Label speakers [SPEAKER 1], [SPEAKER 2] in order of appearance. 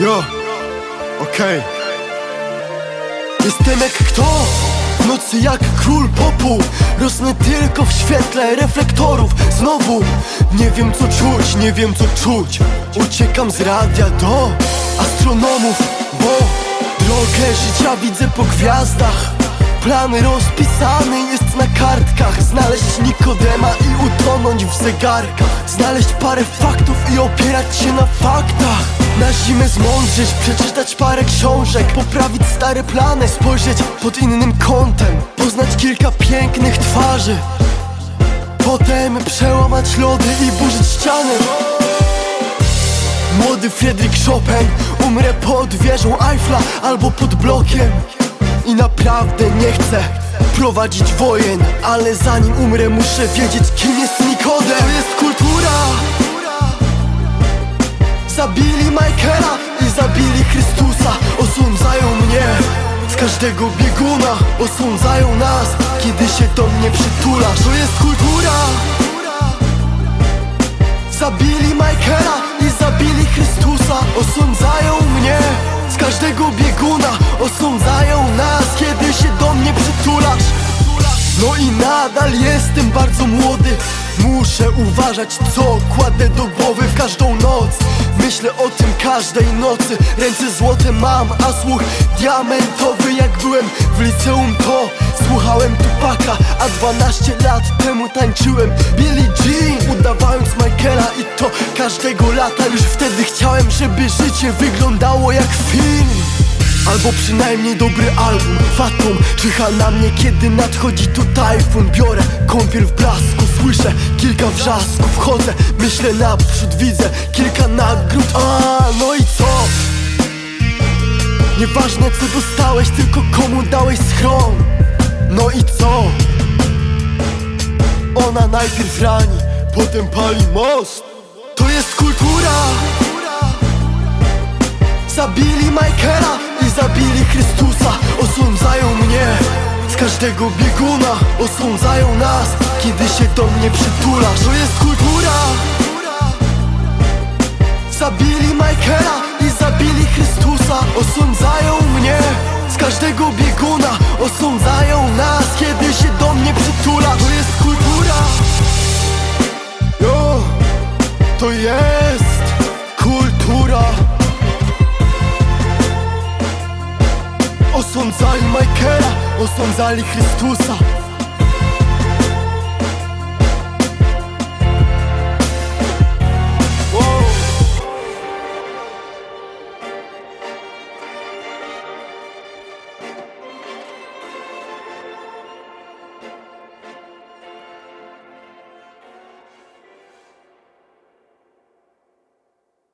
[SPEAKER 1] Jo, okej. Jestem jak kto? W nocy jak król popu. Rosnę tylko w świetle reflektorów. Znowu nie wiem co czuć, nie wiem co czuć. Uciekam z radia do astronomów Bo drogę życia widzę po gwiazdach. Plan rozpisany jest na kartkach. Znaleźć Nikodema i utonąć w zegarkach. Znaleźć parę faktów i opierać się na faktach. Na zimę zmądrzeć, przeczytać parę książek Poprawić stare plany, spojrzeć pod innym kątem Poznać kilka pięknych twarzy. Potem przełamać lody i burzyć ściany. Młody Friedrich Chopin Umrę pod wieżą Eiffla albo pod blokiem. I naprawdę nie chcę prowadzić wojen Ale zanim umrę muszę wiedzieć kim jest Nikodem Chrystusa Osądzają mnie. Z każdego bieguna Osądzają nas, kiedy się do mnie przytulasz To jest kultura. Zabili Michaela i zabili Chrystusa. Osądzają mnie. Z każdego bieguna Osądzają nas, kiedy się do mnie przytulasz. No i nadal jestem bardzo młody Muszę uważać co kładę do głowy w każdą noc. Myślę o tym każdej nocy. Ręce złote mam, a słuch diamentowy Jak byłem w liceum to słuchałem Tupaka A 12 lat temu tańczyłem Billie Jean Udawając Michaela i to każdego lata. Już wtedy chciałem, żeby życie wyglądało jak film Albo przynajmniej dobry album. Fatum czyha na mnie, kiedy nadchodzi tu tajfun Biorę kąpiel w blasku, słyszę kilka wrzasków. Chodzę, myślę naprzód, widzę kilka nagród. A, no i co? Nieważne co dostałeś, tylko komu dałeś schron. No i co? Ona najpierw rani, potem pali most. To jest kultura. Zabili Michaela każdego bieguna Osądzają nas, kiedy się do mnie przytulasz To jest kultura. Zabili Michaela i zabili Chrystusa. Osądzają mnie. Z każdego bieguna Osądzają nas, kiedy się do mnie przytulasz To jest kultura. Jo, to jest kultura Osądzali Michaela, osądzali Chrystusa